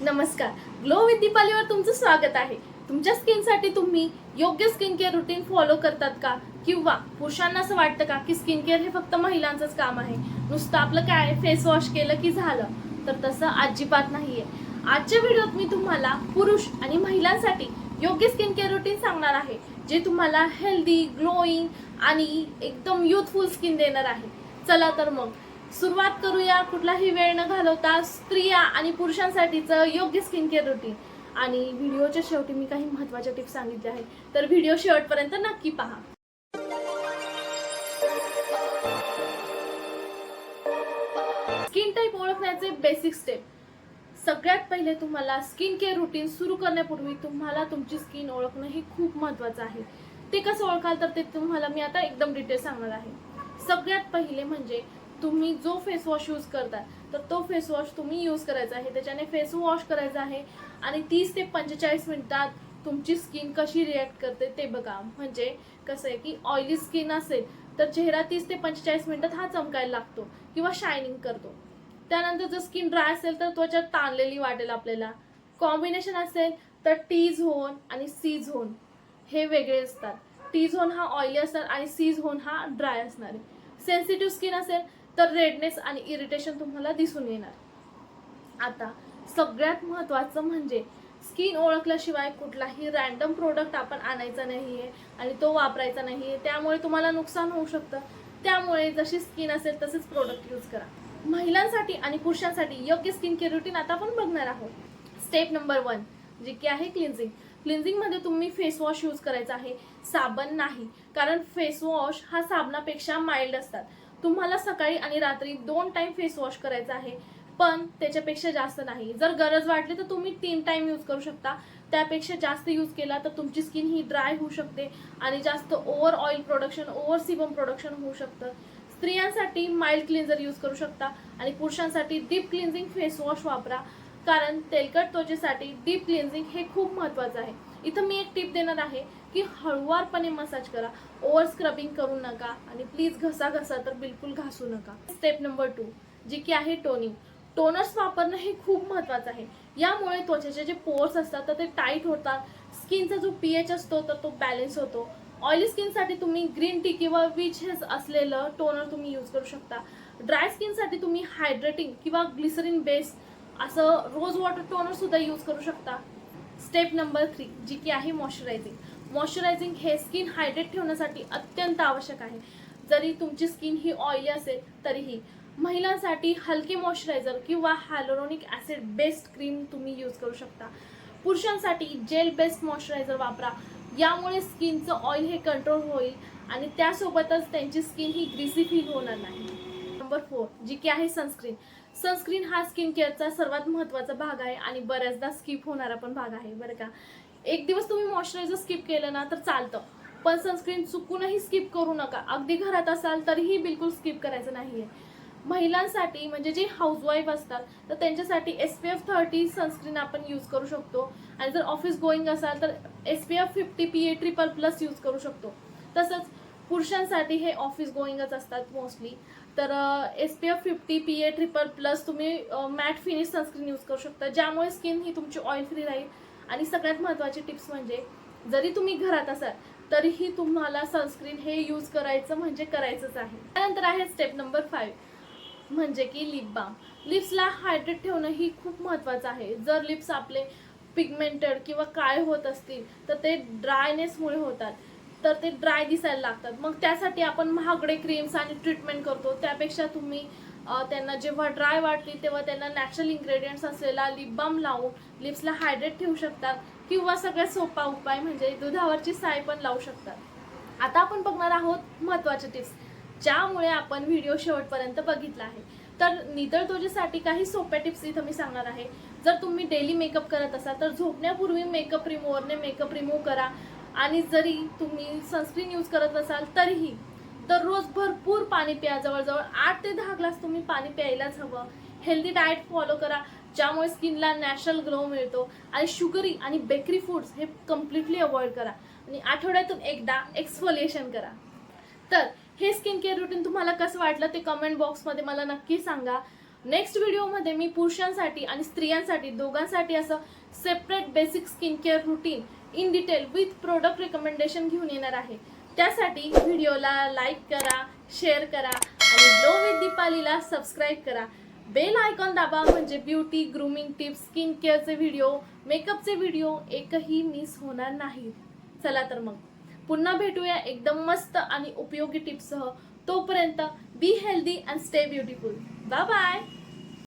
नमस्कार. Glow with दीपालीवर तुमचं स्वागत आहे. तुमच्या स्किनसाठी तुम्ही योग्य स्किन केअर रुटीन फॉलो करतात का? किंवा पुरुषांना असं वाटतं का की स्किन केअर हे फक्त महिलांचंच काम आहे? नुसतं आपलं काय फेस वॉश केलं की झालं? तर तसं अजिबात नाहीये. आजच्या व्हिडिओत मी तुम्हाला पुरुष आणि महिलांसाठी योग्य स्किन केअर रुटीन सांगणार आहे जे तुम्हाला हेल्दी ग्लोईंग आणि एकदम युथफुल स्किन देणार आहे. चला तर मग सुरुवात करूया. कुठलाही वेळ न घालवता स्त्रिया आणि पुरुषांसाठीचं योग्य स्किन केअर रुटीन आणि व्हिडिओच्या शेवटी मी काही महत्त्वाच्या टिप्स सांगितल्या आहेत. तर व्हिडिओ शेवटपर्यंत नक्की पहा. स्किन टाईप ओळखण्याचे बेसिक स्टेप सगळ्यात पहिले तुम्हाला स्किन केअर रुटीन सुरू करण्यापूर्वी तुम्हाला तुमची स्किन ओळखणं हे खूप महत्त्वाचं आहे. ते कसं ओळखाल तर ते तुम्हाला मी आता एकदम डिटेल सांगणार आहे. सगळ्यात पहिले म्हणजे तुम्ही जो फेस वॉश यूज करता तर तो फेस वॉश तुम्ही यूज करायचा आहे. त्याच्याने फेस वॉश करायचा आहे. आणि तीस ते पंचेचाळीस मिनिटात तुमची स्किन कशी रिॲक्ट करते ते बघा. म्हणजे कसं आहे की ऑइली स्किन असेल तर चेहरा तीस ते पंचेचाळीस मिनिटात हा चमकायला लागतो किंवा शायनिंग करतो. त्यानंतर जर स्किन ड्राय असेल तर त्वचा ताणलेली वाटेल आपल्याला. कॉम्बिनेशन असेल तर टी झोन आणि सी झोन हे वेगळे असतात. टी झोन हा ऑइली असणार आणि सी झोन हा ड्राय असणार आहे. सेन्सिटिव्ह स्किन असेल तर रेडनेस आणि इरिटेशन तुम्हाला दिसून येणार. आता सगळ्यात महत्त्वाचं म्हणजे स्किन ओळखल्याशिवाय कुठलाही रॅन्डम प्रोडक्ट आपण आणायचा नाही आहे आणि तो वापरायचा नाही आहे त्यामुळे तुम्हाला नुकसान होऊ शकतं. त्यामुळे जशी स्किन असेल तसेच प्रोडक्ट यूज करा. महिलांसाठी आणि पुरुषांसाठी योग्य स्किन केअर रुटीन आता आपण बघणार आहोत. स्टेप नंबर वन जे की आहे क्लिन्झिंग क्लिन्झिंगमध्ये तुम्ही फेसवॉश यूज करायचा आहे. साबण नाही कारण फेसवॉश हा साबणापेक्षा माइल्ड असतात. तुम्हाला सकाळी आणि रात्री दोन टाइम फेस वॉश करायचा आहे पण त्याच्यापेक्षा जास्त नाही. जर गरज वाटली तर तुम्ही तीन टाइम यूज करू शकता. त्यापेक्षा जास्त यूज केला तर तुमची स्किन ही ड्राय होऊ शकते आणि जास्त over oil production over sebum production होऊ शकतं. स्त्रियांसाठी माइल्ड क्लिन्झर यूज करू शकता आणि पुरुषांसाठी डीप क्लिन्झिंग फेस वॉश वापरा. कारण तेलकट त्वचेसाठी डीप क्लिन्झिंग हे खूप महत्त्वाचं आहे. इथं मी एक टिप देणार आहे की हळुवारपणे मसाज करा. ओव्हर स्क्रबिंग करू नका आणि प्लीज घसा घसा तर बिलकुल घासू नका. स्टेप नंबर टू जी की आहे टोनिंग टोनर्स वापरणं हे खूप महत्त्वाचं आहे. यामुळे त्वचेचे जे पोर्स असतात तर ते टाईट होतात. स्किनचा जो पी एच असतो तर तो बॅलेन्स होतो. ऑइली स्किनसाठी तुम्ही ग्रीन टी किंवा विच हेज असलेलं टोनर तुम्ही यूज करू शकता. ड्राय स्किनसाठी तुम्ही हायड्रेटिंग किंवा ग्लिसरीन बेस असं रोज वॉटर टोनर सुद्धा यूज करू शकता. स्टेप नंबर थ्री जी की आहे मॉइश्चरायझिंग. मॉइश्चरायझिंग हे स्किन हायड्रेट ठेवण्यासाठी अत्यंत आवश्यक आहे. जरी तुमची स्किन ही ऑइली असेल तरीही महिलांसाठी हलके मॉइश्चरायझर किंवा हायलोरोनिक ॲसिड बेस्ड क्रीम तुम्ही यूज करू शकता. पुरुषांसाठी जेल बेस्ड मॉइश्चरायझर वापरा. यामुळे स्किनचं ऑइल हे कंट्रोल होईल आणि त्यासोबतच त्यांची स्किन ही ग्रीसी फील होणार नाही. नंबर फोर जी की आहे सनस्क्रीन. सनस्क्रीन हा स्किन केअरचा सर्वात महत्त्वाचा भाग आहे आणि बऱ्याचदा स्किप होणारा पण भाग आहे बरं का? एक दिवस तुम्ही मॉइश्चरायझर स्किप केलं ना तर चालतं. पण सनस्क्रीन चुकूनही स्किप करू नका. अगदी घरात असाल तरीही बिलकुल स्किप करायचं नाही आहे महिलांसाठी म्हणजे जे हाऊसवाईफ असतात तर त्यांच्यासाठी S P F thirty sunscreen आपण यूज करू शकतो. आणि जर ऑफिस गोईंग असाल तर S P F fifty P A triple plus use करू शकतो. तसंच पुरुषांसाठी हे ऑफिस गोईंगच असतात मोस्टली तर S P F fifty P A triple plus तुम्ही मॅट फिनिश सनस्क्रीन यूज करू शकता. ज्यामुळे स्किन ही तुमची ऑइल फ्री राहील. आणि सगळ्यात महत्त्वाची टिप्स म्हणजे जरी तुम्ही घरात असाल तरीही तुम्हाला सनस्क्रीन हे यूज करायचं म्हणजे करायचंच आहे. त्यानंतर आहे स्टेप नंबर फाईव्ह म्हणजे की लिप बाम लिप्सला हायड्रेट ठेवणं ही खूप महत्त्वाचं आहे. जर लिप्स आपले पिगमेंटेड किंवा काळे होत असतील तर ते ड्रायनेसमुळे होतात. तर ते ड्राय दिसायला लागतात. मग त्यासाठी आपण महागडे क्रीम्स आणि ट्रीटमेंट करतो. त्यापेक्षा तुम्ही त्यांना जेव्हा ड्राय वाटली तेव्हा त्यांना नॅचरल इन्ग्रेडियंट्स असलेला लिप बाम लावून लिप्सला हायड्रेट ठेवू शकतात किंवा सगळ्यात सोपा उपाय म्हणजे दुधावरची साय पण लावू शकतात. आता आपण बघणार आहोत महत्त्वाचे टिप्स ज्यामुळे आपण व्हिडिओ शेवटपर्यंत बघितला आहे. तर नितळ काही सोप्या टिप्स इथं मी सांगणार आहे. जर तुम्ही डेली मेकअप करत असाल तर झोपण्यापूर्वी मेकअप रिमूव्हरने मेकअप रिमूव्ह करा. आणि जरी तुम्ही सनस्क्रीन यूज करत असाल तरीही दररोज भरपूर पाणी प्या. जवळजवळ आठ ते दहा ग्लास तुम्ही पाणी प्यायलाच हवं. हेल्दी डाएट फॉलो करा ज्यामुळे स्किनला नॅचरल ग्लो मिळतो. आणि शुगरी आणि बेकरी फूड्स हे कम्प्लिटली अवॉइड करा. आणि आठवड्यातून एकदा एक्सफोलिएशन करा. तर हे स्किन केअर रुटीन तुम्हाला कसं वाटलं ते कमेंट बॉक्समध्ये मला नक्की सांगा. नेक्स्ट व्हिडिओमध्ये मी पुरुषांसाठी आणि स्त्रियांसाठी दोघांसाठी असं separate basic skin care routine in detail with product recommendation घेऊन येणार आहे. त्यासाठी व्हिडिओला लाईक करा शेअर करा आणि ग्लो विथ दीपालीला सबस्क्राईब करा. बेल आयकॉन दाबा म्हणजे ब्युटी ग्रूमिंग टिप्स स्किन केअरचे व्हिडिओ मेकअपचे व्हिडिओ एकही मिस होणार नाही. चला तर मग. पुन्हा भेटूया एकदम मस्त आणि उपयोगी टिप्ससह तोपर्यंत be healthy and stay beautiful bye bye